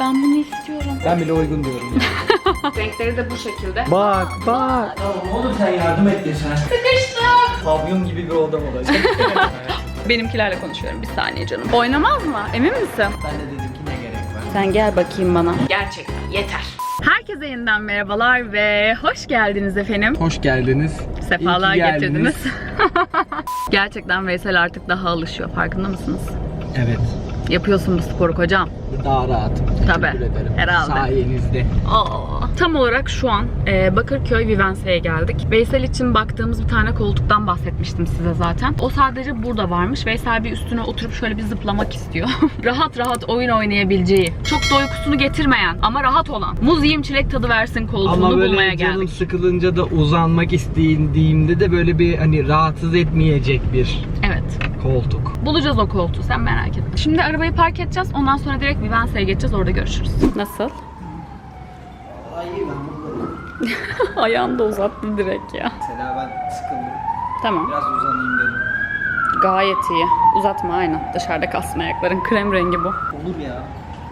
Ben bunu istiyorum. Ben bile uygun diyorum. Renkleri de bu şekilde. bak bak. Ya ne olur sen yardım et sen. Sıkıştım. Pavyon gibi bir odam olacak. Benimkilerle konuşuyorum bir saniye canım. Oynamaz mı? Emin misin? ben de dedim ki ne gerek var. Sen gel bakayım bana. Gerçekten yeter. Herkese yeniden merhabalar ve hoş geldiniz efendim. Hoş geldiniz. Sefalar İyi ki geldiniz. getirdiniz. Gerçekten Veysel artık daha alışıyor. Farkında mısınız? Evet. Yapıyorsun bu sporu kocam. Daha rahatım. Teşekkür Tabii, ederim. herhalde. Sayenizde. Aa, tam olarak şu an e, Bakırköy Vivense'ye geldik. Veysel için baktığımız bir tane koltuktan bahsetmiştim size zaten. O sadece burada varmış. Veysel bir üstüne oturup şöyle bir zıplamak istiyor. rahat rahat oyun oynayabileceği, çok da uykusunu getirmeyen ama rahat olan, muz yiyeyim çilek tadı versin koltuğunu Ama bulmaya böyle canım geldik. sıkılınca da uzanmak istediğimde de böyle bir hani rahatsız etmeyecek bir Evet. koltuk. Bulacağız o koltuğu sen merak etme. Şimdi arabayı park edeceğiz. Ondan sonra direkt Vivense'ye geçeceğiz. Orada görüşürüz. Nasıl? Ben buradayım. Ayağını da uzattı direkt ya. Mesela ben sıkıldım. Tamam. Biraz uzanayım dedim. Gayet iyi. Uzatma aynen. Dışarıda kalsın ayakların. Krem rengi bu. Olur ya.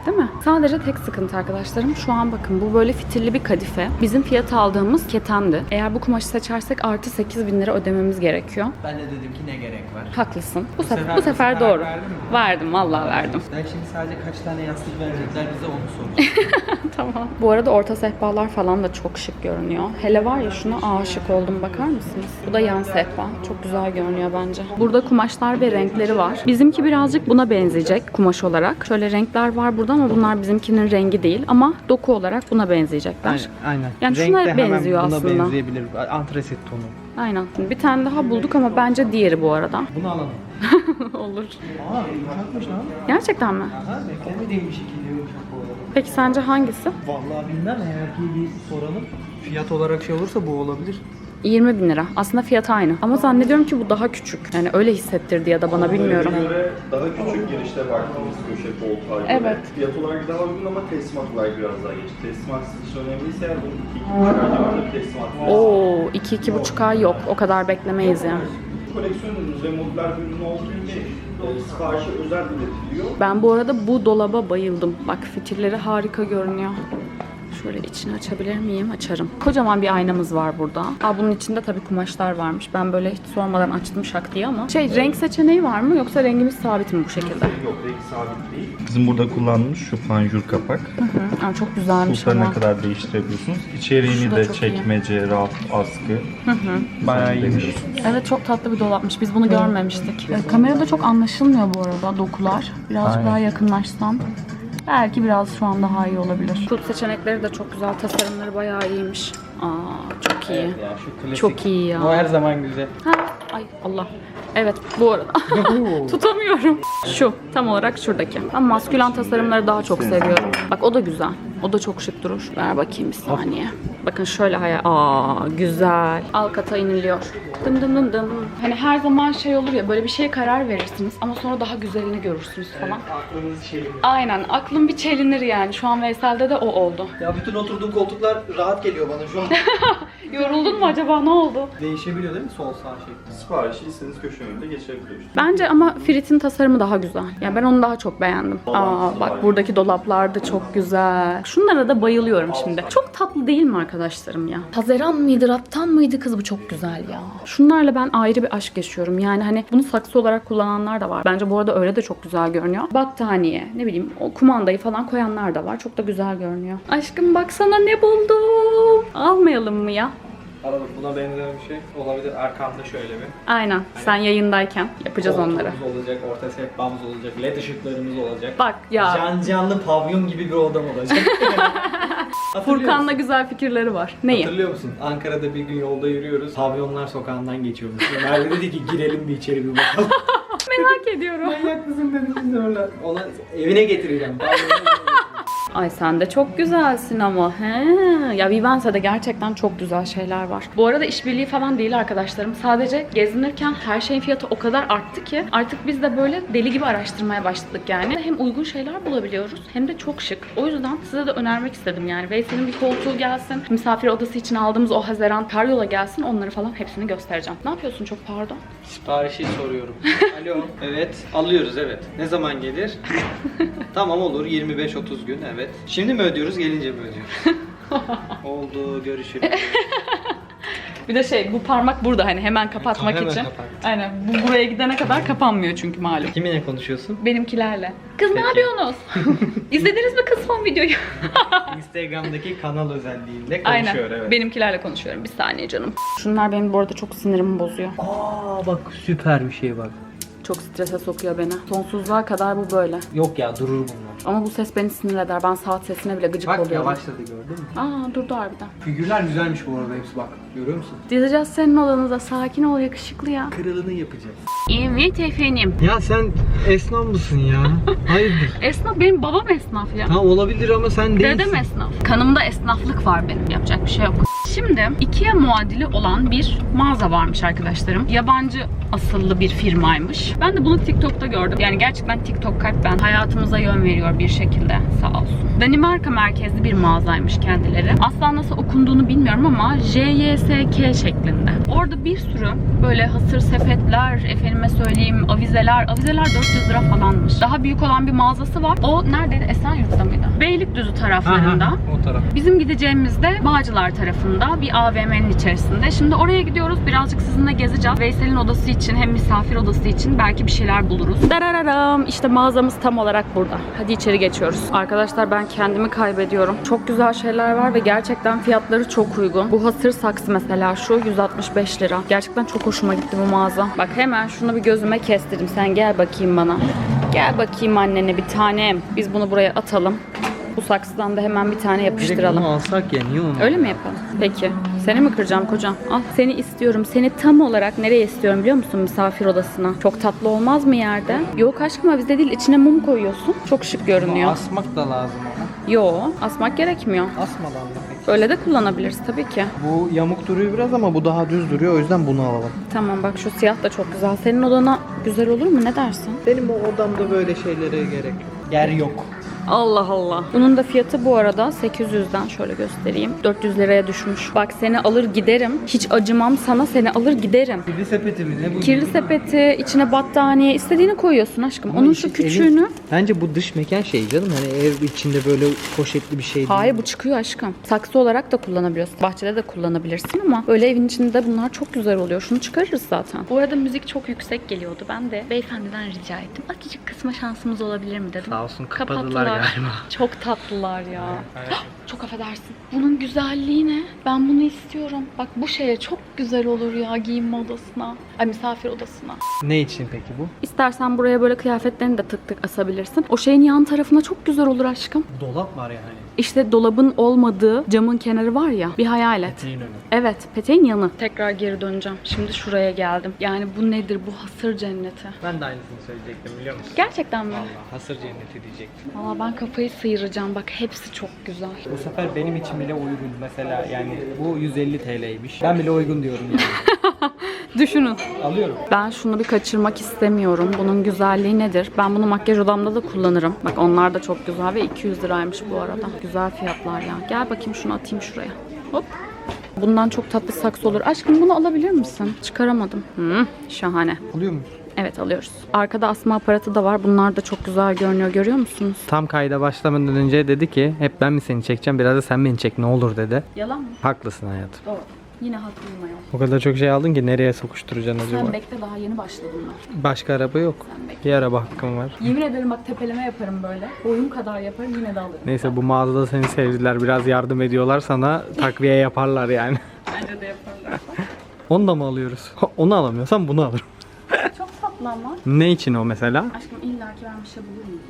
Değil mi? Sadece tek sıkıntı arkadaşlarım. Şu an bakın bu böyle fitilli bir kadife. Bizim fiyat aldığımız ketendi. Eğer bu kumaşı seçersek artı 8 bin lira ödememiz gerekiyor. Ben de dedim ki ne gerek var. Haklısın. Bu, sefer, sefer- bu bu sefer doğru. verdin mi? Verdim vallahi verdim. Ben şimdi sadece kaç tane yastık verecekler bize onu soracağım. tamam. Bu arada orta sehpalar falan da çok şık görünüyor. Hele var ya şuna aşık oldum bakar mısınız? Bu da yan sehpa. Çok güzel görünüyor bence. Burada kumaşlar ve renkleri var. Bizimki birazcık buna benzeyecek kumaş olarak. Şöyle renkler var burada ama bunlar bizimkinin rengi değil. Ama doku olarak buna benzeyecekler. aynen, aynen. Yani Renk şuna de hemen benziyor buna aslında. benzeyebilir. Antresit tonu. Aynen. Bir tane daha bulduk ama bence diğeri bu arada. Bunu alalım. Olur. Aa yumuşakmış lan. Gerçekten mi? Aha beklemediğim bir şekilde yumuşak bu arada. Peki sence hangisi? Vallahi bilmem eğer ki bir soralım. Fiyat olarak şey olursa bu olabilir. 20 bin lira. Aslında fiyatı aynı. Ama zannediyorum ki bu daha küçük. Yani öyle hissettirdi ya da bana bilmiyorum. göre daha küçük girişte baktığımız köşe koltuğa göre. Evet. Fiyat olarak daha uygun ama teslimat olarak biraz daha geç. Teslimat sizin için önemliyse eğer bunun 2-2,5 ay civarında bir teslimat var. Oo, 2-2,5 ay yok. O kadar beklemeyiz yani. Koleksiyon ürünü ve modüler bir ürün olduğu için e, siparişe özel üretiliyor. Ben bu arada bu dolaba bayıldım. Bak fitilleri harika görünüyor. Şöyle içini açabilir miyim? Açarım. Kocaman bir aynamız var burada. Aa, bunun içinde tabii kumaşlar varmış. Ben böyle hiç sormadan açtım şak diye ama. Şey renk seçeneği var mı yoksa rengimiz sabit mi bu şekilde? Yok renk sabit değil. Bizim burada kullanılmış şu fanjur kapak. Hı. Aa, çok güzelmiş Kulplarına ama. kadar değiştirebiliyorsunuz. İçeriğini Şu da de çok iyi. çekmece, raf, askı. Bayağı iyiymiş. Evet çok tatlı bir dolapmış. Biz bunu görmemiştik. Evet, kamerada çok anlaşılmıyor bu arada dokular. Birazcık Aynen. daha yakınlaşsam. Belki biraz şu an daha iyi olabilir. Kulp seçenekleri de çok güzel. Tasarımları bayağı iyiymiş. Aa çok iyi. Ya şu klasik. Çok iyi ya. O her zaman güzel. Ha, ay Allah. Evet bu arada. Tutamıyorum. Şu tam olarak şuradaki. Ben maskülen tasarımları daha çok seviyorum. Bak o da güzel. O da çok şık durur. Ver bakayım bir saniye. Bakın şöyle hayal. Aa güzel. Alt kata iniliyor. Dım dım dım dım. Hani her zaman şey olur ya böyle bir şeye karar verirsiniz ama sonra daha güzelini görürsünüz falan. Aklınız şey. Aynen aklım bir çelinir yani. Şu an Veysel'de de o oldu. Ya bütün oturduğum koltuklar rahat geliyor bana şu an. Yoruldun mu acaba ne oldu? Değişebiliyor değil mi sol sağ şekli? Siparişi istediğiniz köşe önünde geçebiliyorsunuz. Bence ama Frit'in tasarımı daha güzel. Yani ben onu daha çok beğendim. Aa bak buradaki dolaplar da çok güzel. Şunlara da bayılıyorum şimdi. Çok tatlı değil mi arkadaşlarım ya? Haziran mıydı, Rattan mıydı kız bu çok güzel ya. Şunlarla ben ayrı bir aşk yaşıyorum. Yani hani bunu saksı olarak kullananlar da var. Bence bu arada öyle de çok güzel görünüyor. Battaniye, ne bileyim o kumandayı falan koyanlar da var. Çok da güzel görünüyor. Aşkım baksana ne buldum. Almayalım mı ya? Alalım buna benzer bir şey olabilir. Arkamda şöyle bir. Aynen. Sen yayındayken yapacağız onları. Koltuğumuz olacak, orta sehpamız olacak, led ışıklarımız olacak. Bak ya. Can canlı pavyon gibi bir odam olacak. Hatırlıyor Furkan'la musun? güzel fikirleri var. Neyi? Hatırlıyor musun? Ankara'da bir gün yolda yürüyoruz. Pavyonlar sokağından geçiyormuş. Merve dedi ki girelim bir içeri bir bakalım. Merak ediyorum. Manyak mısın dedi biz de öyle. Ona evine getireceğim. Ay sen de çok güzelsin ama. He. Ya Vivense'de gerçekten çok güzel şeyler var. Bu arada işbirliği falan değil arkadaşlarım. Sadece gezinirken her şeyin fiyatı o kadar arttı ki artık biz de böyle deli gibi araştırmaya başladık yani. Hem uygun şeyler bulabiliyoruz hem de çok şık. O yüzden size de önermek istedim yani. Veysel'in bir koltuğu gelsin. Misafir odası için aldığımız o Haziran karyola gelsin. Onları falan hepsini göstereceğim. Ne yapıyorsun çok pardon? Siparişi soruyorum. Alo. Evet. Alıyoruz evet. Ne zaman gelir? tamam olur 25-30 gün evet. Evet. Şimdi mi ödüyoruz, gelince mi ödüyoruz? Oldu, görüşürüz. Bir de şey bu parmak burada hani hemen kapatmak Hemen için. kapat. Aynen. Bu buraya gidene kadar kapanmıyor çünkü malum. Kiminle konuşuyorsun? Benimkilerle. Kız ne Peki. yapıyorsunuz? İzlediniz mi kız son videoyu? Instagram'daki kanal özelliğinde Aynen. konuşuyor evet. Benimkilerle konuşuyorum. Bir saniye canım. Şunlar benim bu arada çok sinirimi bozuyor. Aa bak süper bir şey bak. Çok strese sokuyor beni. Sonsuzluğa kadar bu böyle. Yok ya durur bunlar. Ama bu ses beni sinir eder. Ben saat sesine bile gıcık Bak oluyorum. yavaşladı gördün mü? Aa durdu harbiden. Figürler güzelmiş bu arada hepsi bak. Görüyor musun? Dizeceğiz senin odanıza. Sakin ol yakışıklı ya. Kralını yapacağız. Evet efendim. Ya sen esnaf mısın ya? Hayırdır? Esnaf benim babam esnaf ya. Ha olabilir ama sen değilsin. Dedem esnaf. Kanımda esnaflık var benim. Yapacak bir şey yok. Şimdi Ikea muadili olan bir mağaza varmış arkadaşlarım. Yabancı asıllı bir firmaymış. Ben de bunu TikTok'ta gördüm. Yani gerçekten TikTok kalp ben. Hayatımıza yön veriyor bir şekilde. Sağ olsun. Danimarka merkezli bir mağazaymış kendileri. Asla nasıl okunduğunu bilmiyorum ama JYSK şeklinde. Orada bir sürü böyle hasır sepetler, efendime söyleyeyim avizeler. Avizeler 400 lira falanmış. Daha büyük olan bir mağazası var. O neredeydi? Esenyurt'ta mıydı? Beylikdüzü taraflarında. o taraf. Bizim gideceğimiz de Bağcılar tarafında bir AVM'nin içerisinde. Şimdi oraya gidiyoruz. Birazcık sizinle gezeceğiz. Veysel'in odası için hem misafir odası için belki bir şeyler buluruz. Darararam. İşte mağazamız tam olarak burada. Hadi içeri geçiyoruz. Arkadaşlar ben kendimi kaybediyorum. Çok güzel şeyler var ve gerçekten fiyatları çok uygun. Bu hasır saksı mesela şu 165 lira. Gerçekten çok hoşuma gitti bu mağaza. Bak hemen şunu bir gözüme kestirdim. Sen gel bakayım bana. Gel bakayım annene bir tanem. Biz bunu buraya atalım. Bu saksıdan da hemen bir tane yapıştıralım. alsak ya niye onu? Öyle mi yapalım? Peki. Seni mi kıracağım kocam? Al seni istiyorum. Seni tam olarak nereye istiyorum biliyor musun? Misafir odasına. Çok tatlı olmaz mı yerde? Yok aşkım avize değil. içine mum koyuyorsun. Çok şık görünüyor. Asmak da lazım ama. Yo asmak gerekmiyor. Asmadan da peki. Öyle de kullanabiliriz tabii ki. Bu yamuk duruyor biraz ama bu daha düz duruyor o yüzden bunu alalım. Tamam bak şu siyah da çok güzel. Senin odana güzel olur mu? Ne dersin? Benim o odamda böyle şeylere gerek yok. Yer yok. Allah Allah. Bunun da fiyatı bu arada 800'den şöyle göstereyim. 400 liraya düşmüş. Bak seni alır giderim. Hiç acımam sana seni alır giderim. Kirli sepeti mi ne bu? Kirli sepeti, içine battaniye, istediğini koyuyorsun aşkım. Ama Onun şu küçüğünü... evin- Bence bu dış mekan şey canım hani ev içinde böyle poşetli bir şey değil. Hayır bu çıkıyor aşkım. Saksı olarak da kullanabiliyorsun. Bahçede de kullanabilirsin ama öyle evin içinde bunlar çok güzel oluyor. Şunu çıkarırız zaten. Bu arada müzik çok yüksek geliyordu. Ben de beyefendiden rica ettim. Azıcık kısma şansımız olabilir mi dedim. Sağ olsun kapadılar galiba. Çok tatlılar ya. Çok affedersin. Bunun güzelliği ne? Ben bunu istiyorum. Bak bu şeye çok güzel olur ya giyinme odasına. Ay misafir odasına. Ne için peki bu? İstersen buraya böyle kıyafetlerini de tık tık asabilirsin. O şeyin yan tarafına çok güzel olur aşkım. Dolap var yani. İşte dolabın olmadığı camın kenarı var ya. Bir hayal et. Neyin önü? Evet, peteğin yanı. Tekrar geri döneceğim. Şimdi şuraya geldim. Yani bu nedir? Bu hasır cenneti. Ben de aynısını söyleyecektim biliyor musun? Gerçekten mi? Allah hasır cenneti diyecektim. Valla ben kafayı sıyıracağım. Bak hepsi çok güzel. Bu sefer benim için bile uygun. Mesela yani bu 150 TL'ymiş. Ben bile uygun diyorum yani. Düşünün. Alıyorum. Ben şunu bir kaçırmak istemiyorum. Bunun güzelliği nedir? Ben bunu makyaj odamda da kullanırım. Bak onlar da çok güzel ve 200 liraymış bu arada. Güzel fiyatlar ya. Gel bakayım şunu atayım şuraya. Hop. Bundan çok tatlı saksı olur. Aşkım bunu alabilir misin? Çıkaramadım. Hı, şahane. Alıyor muyuz? Evet alıyoruz. Arkada asma aparatı da var. Bunlar da çok güzel görünüyor. Görüyor musunuz? Tam kayda başlamadan önce dedi ki hep ben mi seni çekeceğim biraz da sen beni çek ne olur dedi. Yalan mı? Haklısın hayatım. Doğru. Yine haklıyım ayol. O kadar çok şey aldın ki nereye sokuşturacaksın acaba? Sen bekle daha yeni başladım ben. Başka araba yok. Sen bekle. Bir araba hakkım var. Yemin ederim bak tepeleme yaparım böyle. Boyum kadar yaparım yine de alırım. Neyse bu mağazada seni sevdiler. Biraz yardım ediyorlar sana. Takviye yaparlar yani. Bence de yaparlar. Onu da mı alıyoruz? Onu alamıyorsam bunu alırım. çok tatlı ama. Ne için o mesela? Aşkım illaki ben bir şey bulur muyum?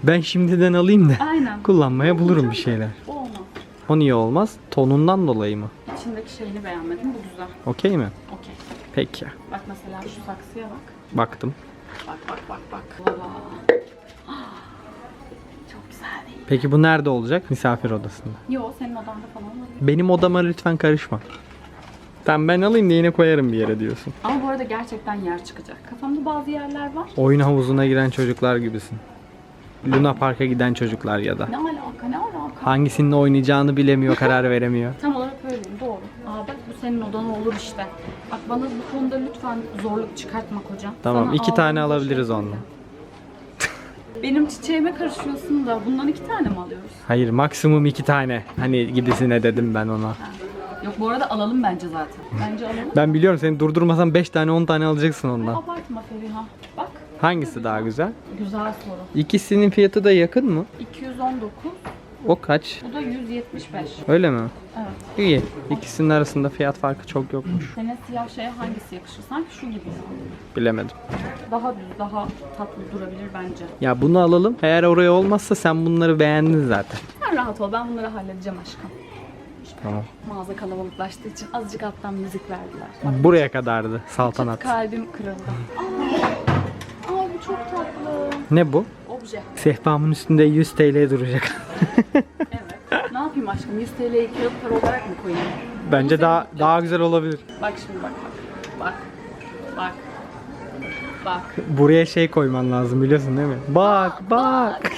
Ben şimdiden alayım da Aynen. kullanmaya bulurum bir şeyler. O olmaz. O niye olmaz? Tonundan dolayı mı? İçindeki şeyini beğenmedim. Bu güzel. Okey mi? Okey. Peki. Bak mesela şu saksıya bak. Baktım. Bak bak bak bak. Baba. Çok güzel değil. Peki bu nerede olacak? Misafir odasında. Yo senin odanda falan olabilir. Benim odama lütfen karışma. Tamam ben alayım da yine koyarım bir yere diyorsun. Ama bu arada gerçekten yer çıkacak. Kafamda bazı yerler var. Oyun havuzuna giren çocuklar gibisin. Luna Park'a giden çocuklar ya da. Ne alaka ne alaka? Hangisinin oynayacağını bilemiyor, karar veremiyor. Tam olarak öyleyim doğru. Aa bak bu senin odan olur işte. Bak bana bu konuda lütfen zorluk çıkartma kocam. Tamam, Sana iki tane alabiliriz şey değil. Benim çiçeğime karışıyorsun da bundan iki tane mi alıyoruz? Hayır maksimum iki tane. Hani gibisine dedim ben ona. Yok bu arada alalım bence zaten. Bence alalım. Ben biliyorum seni durdurmasam 5 tane 10 tane alacaksın ondan. Abartma Feriha. Bak Hangisi daha güzel? güzel soru. İkisinin fiyatı da yakın mı? 219 O kaç? bu da 175. Öyle mi? Evet. İyi. İkisinin arasında fiyat farkı çok yokmuş. Senin siyah şeye hangisi yakışır? Sanki şu gibi ya. Bilemedim. Daha düz, daha tatlı durabilir bence. Ya bunu alalım. Eğer oraya olmazsa sen bunları beğendin zaten. Sen rahat ol ben bunları halledeceğim aşkım. Tamam. Mağaza kalabalıklaştığı için azıcık alttan müzik verdiler. Buraya kadardı saltanat. Kalbim kırıldı. Ne bu? Obje. Sehpamın üstünde 100 TL duracak. Evet. ne yapayım aşkım? 100 TL'yi kağıt para olarak mı koyayım? Bence Bunu daha senin- daha güzel olabilir. Bak şimdi bak bak. Bak. Bak. Bak. Buraya şey koyman lazım biliyorsun değil mi? Bak bak.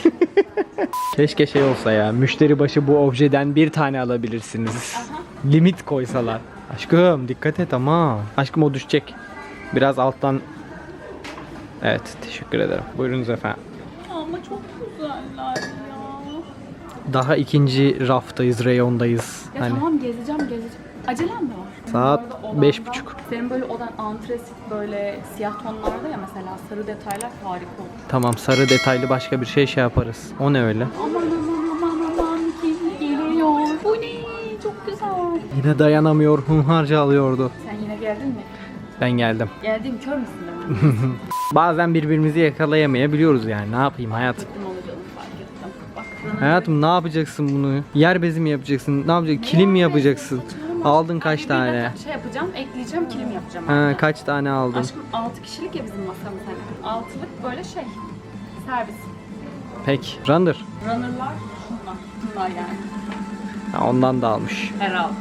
Keşke şey olsa ya. Müşteri başı bu objeden bir tane alabilirsiniz. Limit koysalar. Aşkım dikkat et ama. Aşkım o düşecek. Biraz alttan. Evet teşekkür ederim. Buyurunuz efendim. Ama çok güzeller ya. Daha ikinci raftayız, reyondayız. Ya Hani tamam gezeceğim gezeceğim. Acelem mi var? Saat odanda- beş buçuk. Senin böyle odan antresit böyle siyah tonlarda ya mesela sarı detaylar harika olur. tamam sarı detaylı başka bir şey şey yaparız. O ne öyle? Aman aman aman aman kim geliyor? Bu ne? Çok güzel. Yine dayanamıyor, hunharca alıyordu. Sen yine geldin mi? Ben geldim. Geldiğim kör müsün? Bazen birbirimizi yakalayamayabiliyoruz yani. Ne yapayım hayatım? Hayatım ne yapacaksın bunu? Yer bezi mi yapacaksın? Ne yapacaksın? Kilim mi yapacaksın? Aldın kaç tane? Şey yapacağım, ekleyeceğim, kilim yapacağım. Ha, kaç tane aldın? Aşkım 6 kişilik ya bizim masamız hani. Altılık böyle şey. Servis. Pek. Render. Runner'lar şunlar. Bunlar yani. Ha, ondan da almış. Herhalde.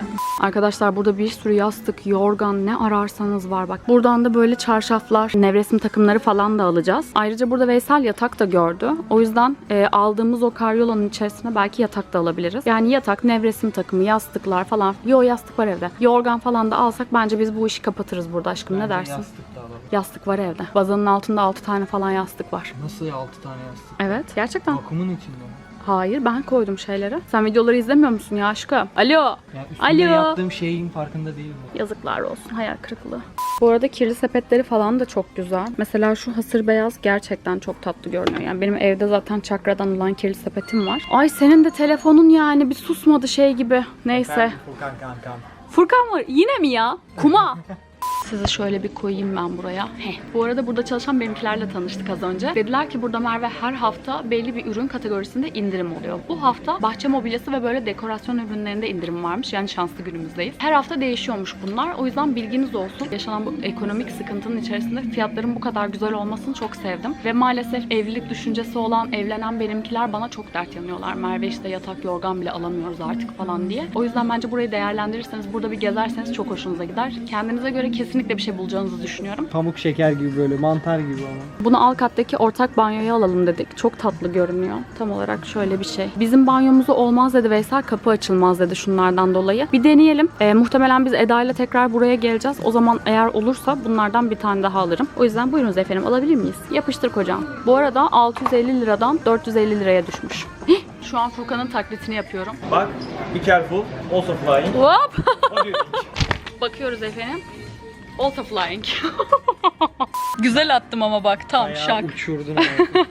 Arkadaşlar burada bir sürü yastık, yorgan ne ararsanız var bak. Buradan da böyle çarşaflar, nevresim takımları falan da alacağız. Ayrıca burada Veysel yatak da gördü. O yüzden e, aldığımız o karyolanın içerisine belki yatak da alabiliriz. Yani yatak, nevresim takımı, yastıklar falan. Yo yastık var evde. Yorgan falan da alsak bence biz bu işi kapatırız burada aşkım. Ne dersin? Yastık da alalım. Yastık var evde. Bazanın altında 6 tane falan yastık var. Nasıl 6 tane yastık? Evet gerçekten. Vakumun içinde mi? Hayır ben koydum şeyleri. Sen videoları izlemiyor musun ya aşkım? Alo. Yani üstünde Alo. yaptığım şeyin farkında değilim. Yazıklar olsun hayal kırıklığı. Bu arada kirli sepetleri falan da çok güzel. Mesela şu hasır beyaz gerçekten çok tatlı görünüyor. Yani benim evde zaten çakradan olan kirli sepetim var. Ay senin de telefonun yani bir susmadı şey gibi. Neyse. Furkan kankam. Furkan var yine mi ya? Kuma. Sizi şöyle bir koyayım ben buraya. Heh. Bu arada burada çalışan benimkilerle tanıştık az önce. Dediler ki burada Merve her hafta belli bir ürün kategorisinde indirim oluyor. Bu hafta bahçe mobilyası ve böyle dekorasyon ürünlerinde indirim varmış. Yani şanslı günümüzdeyiz. Her hafta değişiyormuş bunlar. O yüzden bilginiz olsun. Yaşanan bu ekonomik sıkıntının içerisinde fiyatların bu kadar güzel olmasını çok sevdim. Ve maalesef evlilik düşüncesi olan evlenen benimkiler bana çok dert yanıyorlar. Merve işte yatak yorgan bile alamıyoruz artık falan diye. O yüzden bence burayı değerlendirirseniz burada bir gezerseniz çok hoşunuza gider. Kendinize göre kesinlikle bir şey bulacağınızı düşünüyorum. Pamuk şeker gibi böyle mantar gibi ama. Bunu alt kattaki ortak banyoya alalım dedik. Çok tatlı görünüyor. Tam olarak şöyle bir şey. Bizim banyomuzu olmaz dedi Veysel. Kapı açılmaz dedi şunlardan dolayı. Bir deneyelim. Ee, muhtemelen biz Eda ile tekrar buraya geleceğiz. O zaman eğer olursa bunlardan bir tane daha alırım. O yüzden buyurunuz efendim alabilir miyiz? Yapıştır kocam. Bu arada 650 liradan 450 liraya düşmüş. Hih, Şu an Furkan'ın taklitini yapıyorum. Bak, be careful, also flying. Hop! Bakıyoruz efendim. Also flying. Güzel attım ama bak tam Bayağı şak. uçurdun.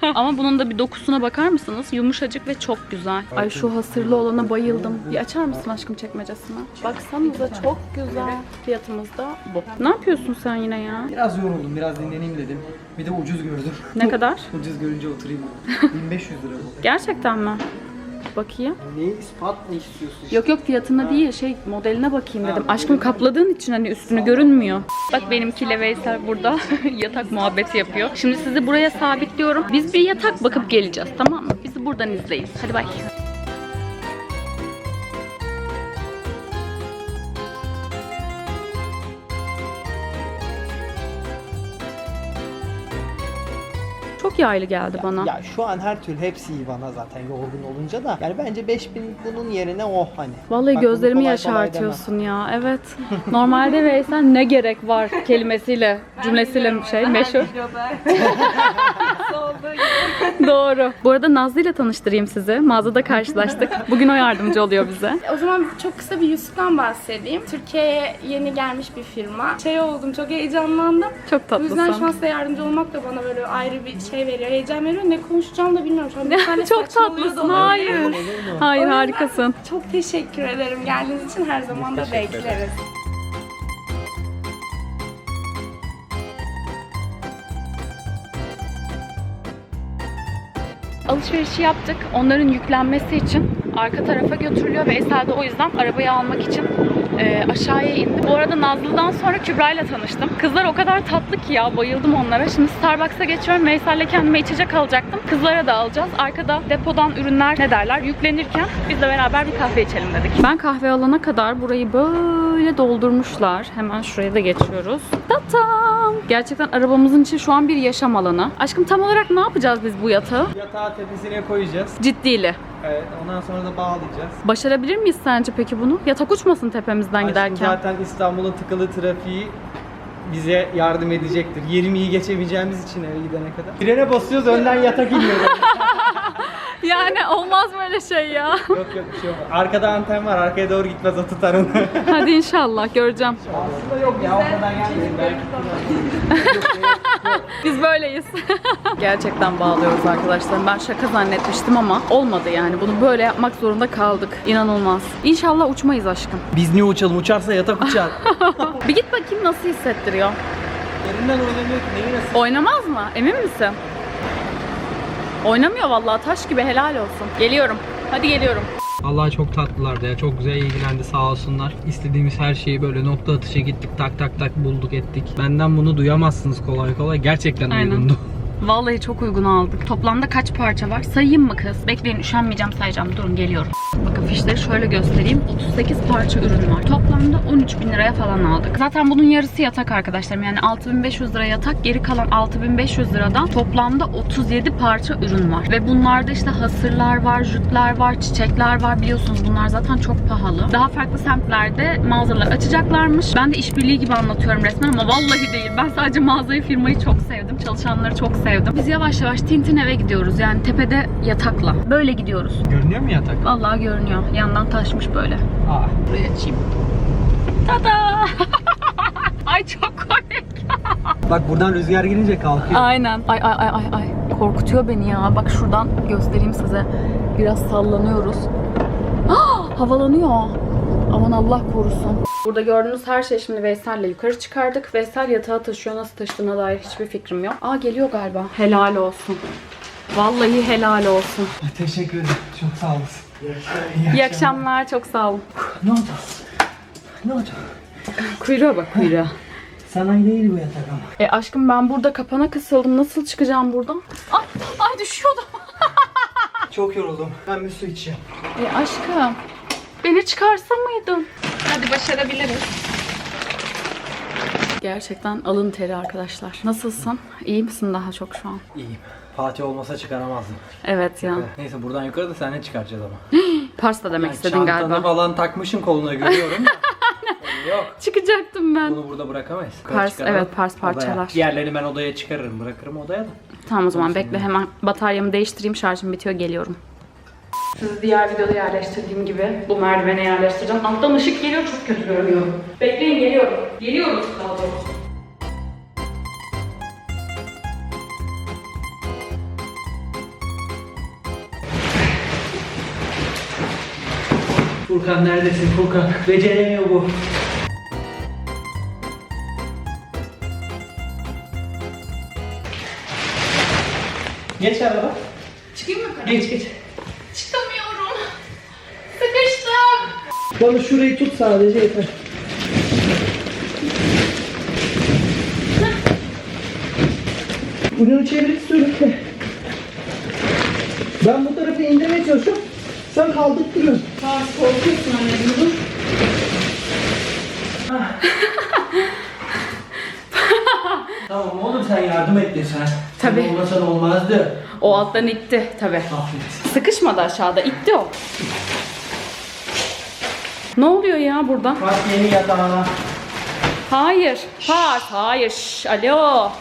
Ama bunun da bir dokusuna bakar mısınız? Yumuşacık ve çok güzel. Ay şu hasırlı olana bayıldım. Bir açar mısın aşkım çekmecesini? Baksanıza çok güzel. Fiyatımız da bu. Ne yapıyorsun sen yine ya? biraz yoruldum, biraz dinleneyim dedim. Bir de ucuz gördüm. Ne kadar? ucuz görünce oturayım. 1500 lira bu. Gerçekten mi? Bakayım. Ne ispat ne istiyorsun? Yok yok fiyatına değil şey modeline bakayım dedim. Aşkım kapladığın için hani üstünü görünmüyor. Bak benimkiyle Veysel burada yatak muhabbeti yapıyor. Şimdi sizi buraya sabitliyorum. Biz bir yatak bakıp geleceğiz tamam mı? Bizi buradan izleyin. Hadi bay. Yaylı geldi bana. Ya şu an her türlü hepsi iyi bana zaten yorgun olunca da. Yani bence 5000 bunun yerine o hani. Vallahi Bak gözlerimi kolay kolay yaşartıyorsun ya. Evet. Normalde Veysel ne gerek var kelimesiyle, cümlesiyle şey meşhur. Doğru. Bu arada Nazlı ile tanıştırayım sizi. Mağazada karşılaştık. Bugün o yardımcı oluyor bize. O zaman çok kısa bir Yusuf'tan bahsedeyim. Türkiye'ye yeni gelmiş bir firma. Şey oldum, çok heyecanlandım. Çok O yüzden şu an tatlısın. size yardımcı olmak da bana böyle ayrı bir şey veriyor, heyecan veriyor. Ne konuşacağımı da bilmiyorum. Şu an bir tane Çok tatlısın. Hayır. Hayır harikasın. Çok teşekkür ederim. Geldiğiniz için her zaman da bekleriz. Alışverişi yaptık. Onların yüklenmesi için arka tarafa götürülüyor. Veysel de o yüzden arabayı almak için e, aşağıya indi. Bu arada Nazlı'dan sonra Kübra ile tanıştım. Kızlar o kadar tatlı ki ya bayıldım onlara. Şimdi Starbucks'a geçiyorum. Veysel'le kendime içecek alacaktım. Kızlara da alacağız. Arkada depodan ürünler ne derler yüklenirken biz de beraber bir kahve içelim dedik. Ben kahve alana kadar burayı böyle doldurmuşlar. Hemen şuraya da geçiyoruz. Tatam! Gerçekten arabamızın içi şu an bir yaşam alanı. Aşkım tam olarak ne yapacağız biz bu yatağı? Yatağı tepesine koyacağız. Ciddiyle. Evet, ondan sonra da bağlayacağız. Başarabilir miyiz sence peki bunu? Yatak uçmasın tepemizden Aşkım giderken. zaten İstanbul'un tıkalı trafiği bize yardım edecektir. 20'yi geçemeyeceğimiz için eve gidene kadar. Frene basıyoruz önden yatak iniyor. Yani olmaz böyle şey ya. yok yok bir şey yok. Arkada anten var arkaya doğru gitmez o tutar onu. Hadi inşallah göreceğim. Aslında yok ya o kadar gelmeyin belki. Biz böyleyiz. Gerçekten bağlıyoruz arkadaşlar. Ben şaka zannetmiştim ama olmadı yani. Bunu böyle yapmak zorunda kaldık. İnanılmaz. İnşallah uçmayız aşkım. Biz niye uçalım? Uçarsa yatak uçar. Bir git bakayım nasıl hissettiriyor. Yerinden oynamıyor ki neyi nasıl? Oynamaz mı? Emin misin? Oynamıyor vallahi taş gibi helal olsun. Geliyorum. Hadi geliyorum. Allah çok tatlılardı ya. Çok güzel ilgilendi sağ olsunlar. İstediğimiz her şeyi böyle nokta atışa gittik tak tak tak bulduk ettik. Benden bunu duyamazsınız kolay kolay. Gerçekten Aynen. uygundu. Vallahi çok uygun aldık. Toplamda kaç parça var? Sayayım mı kız? Bekleyin üşenmeyeceğim sayacağım. Durun geliyorum. Bakın fişleri şöyle göstereyim. 38 parça ürün var. Toplamda 13 bin liraya falan aldık. Zaten bunun yarısı yatak arkadaşlarım. Yani 6500 lira yatak. Geri kalan 6500 liradan toplamda 37 parça ürün var. Ve bunlarda işte hasırlar var, jütler var, çiçekler var. Biliyorsunuz bunlar zaten çok pahalı. Daha farklı semtlerde mağazalar açacaklarmış. Ben de işbirliği gibi anlatıyorum resmen ama vallahi değil. Ben sadece mağazayı, firmayı çok sevdim. Çalışanları çok sevdim. Biz yavaş yavaş Tintin eve gidiyoruz. Yani tepede yatakla. Böyle gidiyoruz. Görünüyor mu yatak? Vallahi görünüyor. Yandan taşmış böyle. Aa. Buraya açayım. Tada! Ay çok komik. Bak buradan rüzgar gelince kalkıyor. Aynen. Ay ay ay ay ay. Korkutuyor beni ya. Bak şuradan göstereyim size. Biraz sallanıyoruz. Ah, havalanıyor. Aman Allah korusun. Burada gördüğünüz her şey şimdi Veysel'le yukarı çıkardık. Veysel yatağı taşıyor. Nasıl taşıdığına dair hiçbir fikrim yok. Aa geliyor galiba. Helal olsun. Vallahi helal olsun. Teşekkür ederim. Çok sağ olasın. İyi akşamlar. Çok sağ olun. Ne oldu? Ne oldu? Kuyruğa bak kuyruğa. Sana değil bu yatak ama. E aşkım ben burada kapana kısıldım. Nasıl çıkacağım buradan? Ay, ay düşüyordum. Çok yoruldum. Ben bir su içeceğim. E aşkım beni çıkarsa mıydın? Hadi başarabiliriz. Gerçekten alın teri arkadaşlar. Nasılsın? İyi misin daha çok şu an? İyiyim. Fatih olmasa çıkaramazdım. Evet ya. Neyse buradan yukarı da seninle çıkaracağız ama. Pars da demek Yani istedin çantanı galiba. falan takmışın koluna görüyorum da. Yok. Çıkacaktım ben. Bunu burada bırakamayız. Yukarı Pars, çıkaralım. evet, pars Odaya. parçalar. Diğerlerini ben odaya çıkarırım. Bırakırım odaya da. Tamam o zaman bekle hemen bataryamı değiştireyim. Şarjım bitiyor geliyorum. Sizi diğer videoda yerleştirdiğim gibi bu merdivene yerleştireceğim. Alttan ışık geliyor çok kötü görünüyor. Bekleyin geliyorum. Geliyoruz daha doğrusu. Furkan neredesin Furkan? Beceremiyor bu. Geç araba. Çıkayım mı? Geç geç. Bana şurayı tut sadece yeter. Ucunu çevirip sürükle. Ben bu tarafı indirmeye çalışıyorum. Sen kaldırttırıyorsun. Pars korkuyorsun anneciğim dur. Tamam oğlum sen yardım ettin sen. Tabii. Sen olmasan olmazdı. O alttan itti tabi. Aferin. Sıkışmadı aşağıda itti o. Ne oluyor ya burada? Bak yeni yatağına. Hayır. Pars. Hayır. Şş, Alo.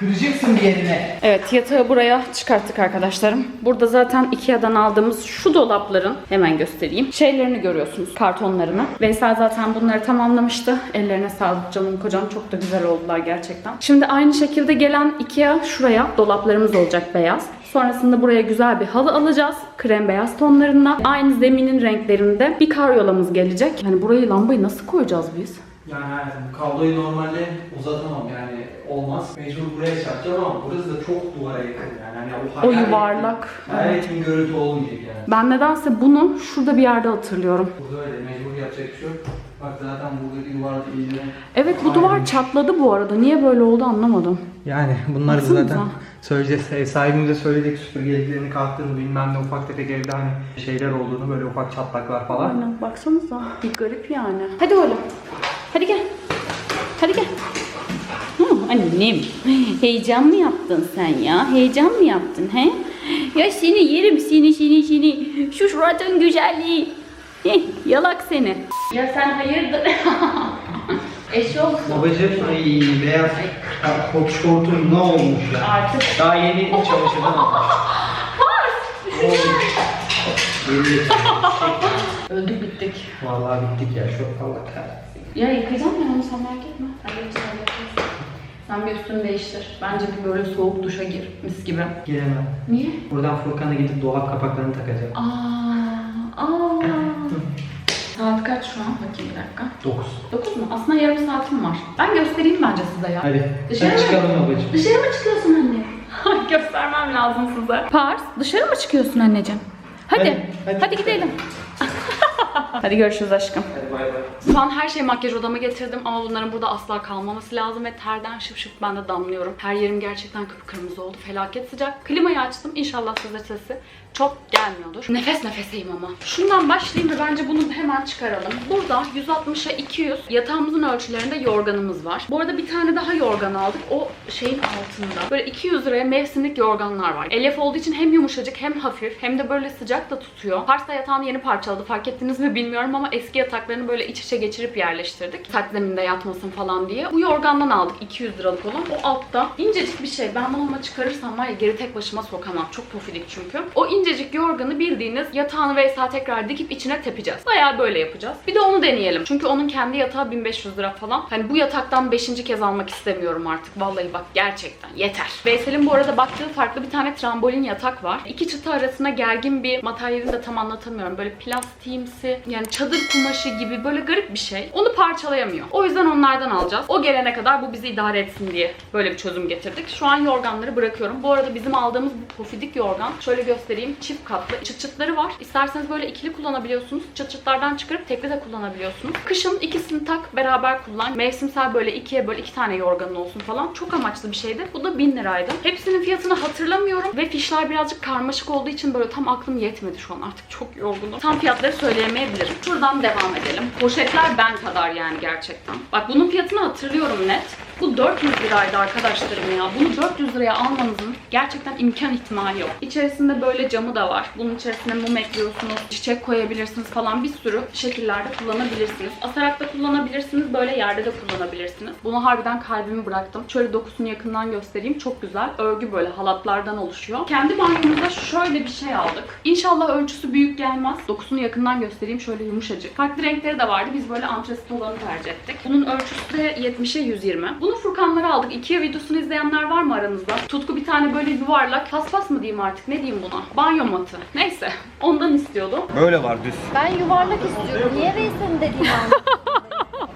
Kıracaksın bir yerine. Evet yatağı buraya çıkarttık arkadaşlarım. Burada zaten Ikea'dan aldığımız şu dolapların hemen göstereyim. Şeylerini görüyorsunuz kartonlarını. Veysel zaten bunları tamamlamıştı. Ellerine sağlık canım kocam çok da güzel oldular gerçekten. Şimdi aynı şekilde gelen Ikea şuraya dolaplarımız olacak beyaz. Sonrasında buraya güzel bir halı alacağız. Krem beyaz tonlarında. Aynı zeminin renklerinde bir karyolamız gelecek. Yani burayı lambayı nasıl koyacağız biz? Yani hayatım kabloyu normalde uzatamam yani olmaz. Mecbur buraya çarpacağım ama burası da çok duvara yakın yani. Hani o, O yuvarlak. ettiğin- Hayal ettiğin görüntü olmayacak yani. Ben nedense bunu şurada bir yerde hatırlıyorum. Burada öyle mecbur yapacak bir şey yok. Bak zaten burada yuvarlak iyice. Evet bu duvar çatladı bu arada. Niye böyle oldu anlamadım. Yani bunları da Baksanıza. zaten söyleyeceğiz. Ev sahibimize söyledik süpürgeliklerini kalktığını bilmem ne ufak tefek evde hani şeyler olduğunu böyle ufak çatlaklar falan. Aynen baksanıza. Bir garip yani. Hadi oğlum. Hadi gel. Hadi gel. Hı, annem. Heyecan mı yaptın sen ya? Heyecan mı yaptın he? Ya seni yerim seni seni seni. Şu suratın güzelliği. Yalak seni. Ya sen hayırdır? Eş olsun. Babacım ay beyaz kot şortun ne olmuş ya? Artık Daha yeni çamaşırdan almış. öldük bittik. Vallahi bittik ya şu Allah kahretsin. Ya yıkayacağım ben onu sen merak etme. Halledeceğim halledeceğiz. Sen bir üstünü değiştir. Bence bir böyle soğuk duşa gir. Mis gibi. Giremem. Niye? Buradan Furkan'a gidip dolap kapaklarını takacağım. Aa, aa. Saat kaç şu an? Bakayım bir dakika. 9. 9 mu? Aslında yarım saatim var. Ben göstereyim bence size ya. Hadi. Dışarı mı? çıkalım babacım. Dışarı mı çıkıyorsun anne? Göstermem lazım size. Pars, dışarı mı çıkıyorsun anneciğim? Hadi, hadi, Hadi, hadi. gidelim. hadi görüşürüz aşkım. Hadi bay bay. Şu an her şeyi makyaj odama getirdim ama bunların burada asla kalmaması lazım ve terden şıp şıp ben de damlıyorum. Her yerim gerçekten kıpkırmızı oldu. Felaket sıcak. Klimayı açtım. İnşallah size sesi çok gelmiyordur. Nefes nefeseyim ama. Şundan başlayayım ve bence bunu hemen çıkaralım. Burada 160'a 200 yatağımızın ölçülerinde yorganımız var. Bu arada bir tane daha yorgan aldık. O şeyin altında. Böyle 200 liraya mevsimlik yorganlar var. Elyaf olduğu için hem yumuşacık hem hafif hem de böyle sıcak da tutuyor. Pars'ta yatağını yeni parçaladı. Fark ettiniz mi bilmiyorum ama eski yataklarını böyle iç içe geçirip yerleştirdik. Sert zeminde yatmasın falan diye. Bu yorgandan aldık 200 liralık olan. O altta incecik bir şey. Ben bunu ama çıkarırsam var ya geri tek başıma sokamam. Çok pofidik çünkü. O incecik yorganı bildiğiniz yatağını Veysel tekrar dikip içine tepeceğiz. Bayağı böyle yapacağız. Bir de onu deneyelim. Çünkü onun kendi yatağı 1500 lira falan. Hani bu yataktan 5. kez almak istemiyorum artık. Vallahi bak gerçekten yeter. Veysel'in bu arada baktığı farklı bir tane trambolin yatak var. İki çıta arasında gergin bir materyalini de tam anlatamıyorum. Böyle plastiğimsi yani çadır kumaşı gibi böyle garip bir şey. Onu parçalayamıyor. O yüzden onlardan alacağız. O gelene kadar bu bizi idare etsin diye böyle bir çözüm getirdik. Şu an yorganları bırakıyorum. Bu arada bizim aldığımız bu pofidik yorgan şöyle göstereyim. Çift katlı. Çıt çıtları var. İsterseniz böyle ikili kullanabiliyorsunuz. Çıt çıtlardan çıkarıp tekli de kullanabiliyorsunuz. Kışın ikisini tak beraber kullan. Mevsimsel böyle ikiye böyle iki tane yorganın olsun falan. Çok amaçlı bir şeydi. Bu da 1000 liraydı. Hepsinin fiyatını hatırlamıyorum ve fişler birazcık karmaşık olduğu için böyle tam aklım yetmedi şu an. Artık çok yorgunum. Tam fiyatları söyleyemeyebilirim. Şuradan devam edelim. Poşetler ben kadar yani gerçekten. Bak bunun fiyatını hatırlıyorum net. Bu 400 liraydı arkadaşlarım ya. Bunu 400 liraya almanızın gerçekten imkan ihtimali yok. İçerisinde böyle camı da var. Bunun içerisine mum ekliyorsunuz, çiçek koyabilirsiniz falan bir sürü şekillerde kullanabilirsiniz. Asarak da kullanabilirsiniz, böyle yerde de kullanabilirsiniz. Bunu harbiden kalbimi bıraktım. Şöyle dokusunu yakından göstereyim. Çok güzel. Örgü böyle halatlardan oluşuyor. Kendi banyomuzda şöyle bir şey aldık. İnşallah ölçüsü büyük gelmez. Dokusunu yakından göstereyim. Şöyle yumuşacık. Farklı renkleri de vardı. Biz böyle antresit olanı tercih ettik. Bunun ölçüsü de 70'e 120. Bunu Furkanlara aldık. Ikea videosunu izleyenler var mı aranızda? Tutku bir tane böyle yuvarlak paspas mı diyeyim artık ne diyeyim buna? Banyo matı. Neyse. Ondan istiyordu. Böyle var düz. Ben yuvarlak istiyorum. Niye Veysel'in dediğini?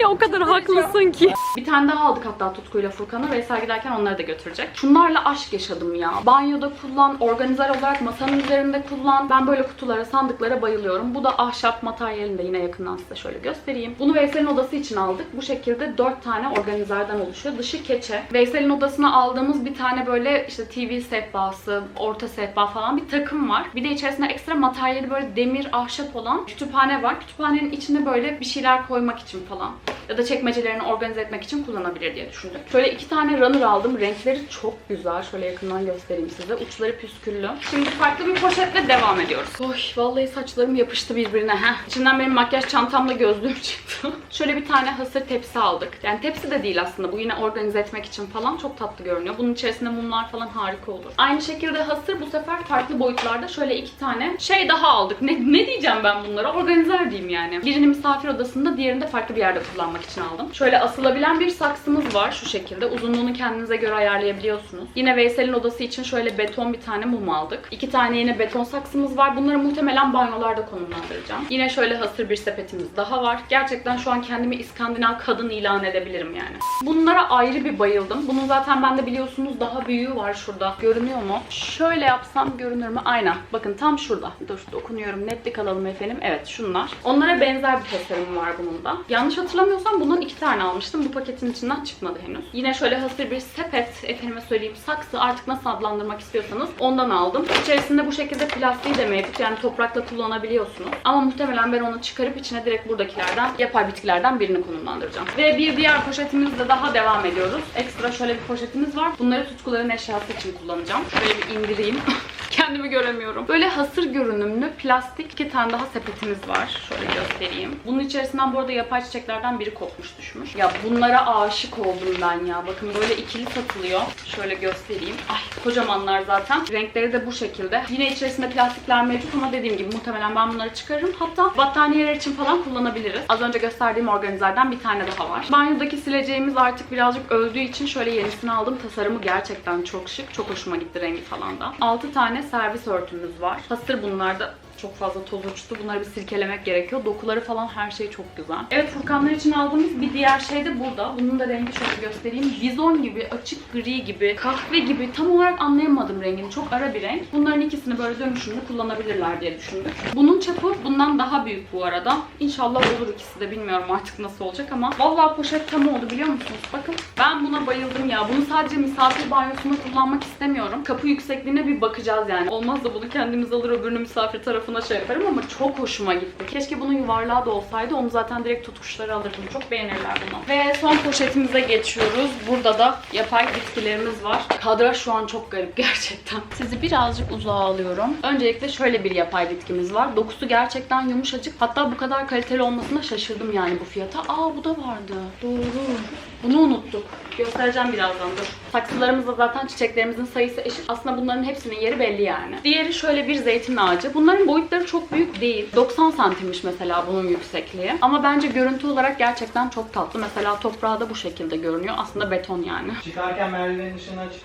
Ya o kadar haklısın ki. Bir tane daha aldık hatta Tutku'yla Furkan'a. Veysel giderken onları da götürecek. Şunlarla aşk yaşadım ya. Banyoda kullan, organizer olarak masanın üzerinde kullan. Ben böyle kutulara, sandıklara bayılıyorum. Bu da ahşap materyalinde yine yakından size şöyle göstereyim. Bunu Veysel'in odası için aldık. Bu şekilde 4 tane organizerden oluşuyor. Dışı keçe. Veysel'in odasına aldığımız bir tane böyle işte TV sehpası, orta sehpa falan bir takım var. Bir de içerisinde ekstra materyali böyle demir, ahşap olan kütüphane var. Kütüphanenin içine böyle bir şeyler koymak için falan. Ya da çekmecelerini organize etmek için kullanabilir diye düşündüm. Şöyle iki tane runner aldım. Renkleri çok güzel. Şöyle yakından göstereyim size. Uçları püsküllü. Şimdi farklı bir poşetle devam ediyoruz. Oy vallahi saçlarım yapıştı birbirine. Heh. İçinden benim makyaj çantamla gözlüğüm çıktı. Şöyle bir tane hasır tepsi aldık. Yani tepsi de değil aslında. Bu yine organize etmek için falan çok tatlı görünüyor. Bunun içerisinde mumlar falan harika olur. Aynı şekilde hasır bu sefer farklı boyutlarda şöyle iki tane şey daha aldık. Ne, ne diyeceğim ben bunlara? Organizer diyeyim yani. Birini misafir odasında, diğerini de farklı bir yerde kullanmak için aldım. Şöyle asılabilen bir saksımız var şu şekilde. Uzunluğunu kendinize göre ayarlayabiliyorsunuz. Yine Veysel'in odası için şöyle beton bir tane mum aldık. İki tane yine beton saksımız var. Bunları muhtemelen banyolarda konumlandıracağım. Yine şöyle hasır bir sepetimiz daha var. Gerçekten şu an kendimi İskandinav kadın ilan edebilirim yani. Bunlara ayrı bir bayıldım. Bunun zaten bende biliyorsunuz daha büyüğü var şurada. Görünüyor mu? Şöyle yapsam görünür mü? Aynen. Bakın tam şurada. Dur dokunuyorum. Netlik alalım efendim. Evet şunlar. Onlara benzer bir tasarım var bunun da. Yanlış hatırlamıyorsam bundan iki tane almıştım. Bu paketin içinden çıkmadı henüz. Yine şöyle hasır bir sepet. Efendime söyleyeyim saksı artık nasıl adlandırmak istiyorsanız ondan aldım. İçerisinde bu şekilde plastiği de mevcut. Yani toprakla kullanabiliyorsunuz. Ama muhtemelen ben onu çıkarıp içine direkt buradakilerden yapay bitkilerden birini konumlandıracağım. Ve bir diğer poşetimizle daha devam ediyoruz. Ekstra şöyle bir poşetimiz var. Bunları tutkuların eşyası için kullanacağım. Şöyle bir indireyim. Kendimi göremiyorum. Böyle hasır görünümlü plastik iki tane daha sepetimiz var. Şöyle göstereyim. Bunun içerisinden bu arada yapay çiçeklerden biri kopmuş düşmüş. Ya bunlara aşık oldum ben ya. Bakın böyle ikili satılıyor. Şöyle göstereyim. Ay kocamanlar zaten. Renkleri de bu şekilde. Yine içerisinde plastikler mevcut ama dediğim gibi muhtemelen ben bunları çıkarırım. Hatta battaniyeler için falan kullanabiliriz. Az önce gösterdiğim organizerden bir tane daha var. Banyodaki sileceğimiz artık birazcık öldüğü için şöyle yenisini aldım. Tasarımı gerçekten çok şık. Çok hoşuma gitti rengi falan da. 6 tane servis örtümüz var. Hasır bunlar da çok fazla toz uçtu. Bunları bir silkelemek gerekiyor. Dokuları falan her şey çok güzel. Evet Furkanlar için aldığımız bir diğer şey de burada. Bunun da rengi şöyle göstereyim. Bizon gibi, açık gri gibi, kahve gibi tam olarak anlayamadım rengini. Çok ara bir renk. Bunların ikisini böyle dönüşümlü kullanabilirler diye düşündük. Bunun çapı bundan daha büyük bu arada. İnşallah olur ikisi de bilmiyorum artık nasıl olacak ama vallahi poşet tam oldu biliyor musunuz? Bakın ben buna bayıldım ya. Bunu sadece misafir banyosunda kullanmak istemiyorum. Kapı yüksekliğine bir bakacağız yani. Olmaz da bunu kendimiz alır öbürünü misafir tarafına şey yaparım ama çok hoşuma gitti. Keşke bunun yuvarlağı da olsaydı. Onu zaten direkt tutuşları alırdım. Çok beğenirler bunu. Ve son poşetimize geçiyoruz. Burada da yapay bitkilerimiz var. Kadraj şu an çok garip gerçekten. Sizi birazcık uzağa alıyorum. Öncelikle şöyle bir yapay bitkimiz var. Dokusu gerçekten yumuşacık. Hatta bu kadar kaliteli olmasına şaşırdım yani bu fiyata. Aa bu da vardı. Doğru. Bunu unuttuk. Göstereceğim birazdan dur. Saksılarımızda zaten çiçeklerimizin sayısı eşit. Aslında bunların hepsinin yeri belli yani. Diğeri şöyle bir zeytin ağacı. Bunların boyutları çok büyük değil. 90 santimmiş mesela bunun yüksekliği. Ama bence görüntü olarak gerçekten çok tatlı. Mesela toprağı da bu şekilde görünüyor. Aslında beton yani. Çıkarken merdivenin ışığını açık.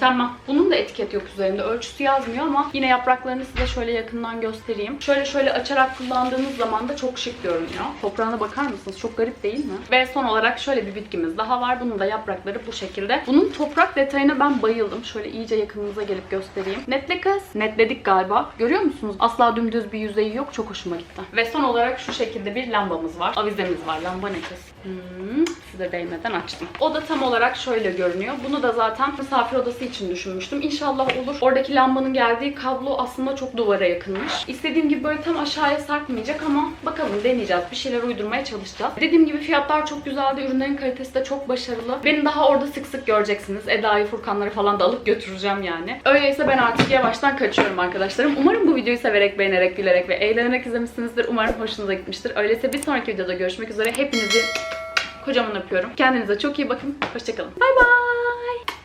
Tamam. Bunun da etiket yok üzerinde. Ölçüsü yazmıyor ama yine yapraklarını size şöyle yakından göstereyim. Şöyle şöyle açarak kullandığınız zaman da çok şık görünüyor. Toprağına bakar mısınız? Çok garip değil mi? Ve son olarak şöyle bir bitkimiz daha var. Bunun da yaprakları bu şekilde. Bunun toprak detayına ben bayıldım. Şöyle iyice yakınınıza gelip göstereyim. Netle kız. Netledik galiba. Görüyor musunuz? Asla dümdüz bir yüzeyi yok. Çok hoşuma gitti. Ve son olarak şu şekilde bir lambamız var. Avizemiz var. Lamba ne kız? Hmm, size değmeden açtım. O da tam olarak şöyle görünüyor. Bunu da zaten misafir odası için düşünmüştüm. İnşallah olur. Oradaki lambanın geldiği kablo aslında çok duvara yakınmış. İstediğim gibi böyle tam aşağıya sarkmayacak ama bakalım deneyeceğiz. Bir şeyler uydurmaya çalışacağız. Dediğim gibi fiyatlar çok güzeldi. Ürünlerin kalitesi de çok başarılı. Beni daha orada sık sık göreceksiniz. Eda'yı, Furkanları falan da alıp götüreceğim yani. Öyleyse ben artık yavaştan kaçıyorum arkadaşlarım. Umarım bu videoyu severek, beğenerek, gülerek ve eğlenerek izlemişsinizdir. Umarım hoşunuza gitmiştir. Öyleyse bir sonraki videoda görüşmek üzere. Hepinizi kocaman öpüyorum. Kendinize çok iyi bakın. Hoşçakalın. Bay bay.